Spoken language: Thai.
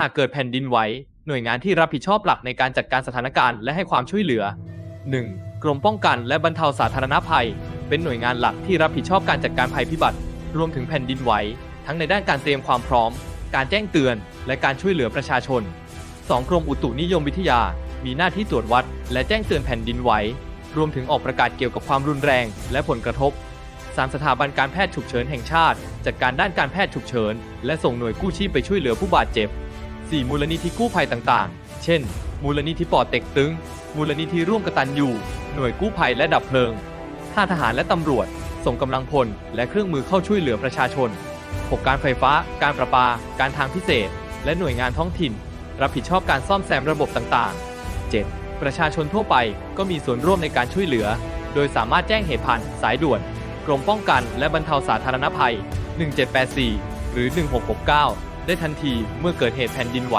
หากเกิดแผ่นดินไหวหน่วยงานที่รับผิดชอบหลักในการจัดการสถานการณ์และให้ความช่วยเหลือ 1. กรมป้องกันและบรรเทาสาธารณภัย เป็นหน่วยงานหลักที่รับผิดชอบการจัดการภัยพิบัติ รวมถึงแผ่นดินไหว ทั้งในด้านการเตรียมความพร้อม การแจ้งเตือน และการช่วยเหลือประชาชน 2. กรมอุตุนิยมวิทยา มีหน้าที่ตรวจวัด และแจ้งเตือนแผ่นดินไหว รวมถึงออกประกาศเกี่ยวกับความรุนแรง และผลกระทบ 3. สถาบันการแพทย์ฉุกเฉินแห่งชาติ จัดการด้านการแพทย์ฉุกเฉิน และส่งหน่วยกู้ชีพไปช่วยเหลือผู้บาดเจ็บ 4. มูลนิธิกู้ภัยต่างๆ เช่น มูลนิธิปอเต็กตึง มูลนิธิร่วมกตัญญูหน่วยกู้ภัยและดับเพลิง 5. ทหารและตำรวจ ส่งกำลังพล และเครื่องมือเข้าช่วยเหลือประชาชน 6. การไฟฟ้า การประปา การทางพิเศษ และหน่วยงานท้องถิ่น รับผิดชอบการซ่อมแซมระบบต่างๆ 7. ประชาชนทั่วไปก็มีส่วนร่วมในการช่วยเหลือ โดยสามารถแจ้งเหตุผ่านสายด่วน กรมป้องกันและบรรเทาสาธารณภัย 1784 หรือ 1669 ได้ทันทีเมื่อเกิดเหตุแผ่นดินไหว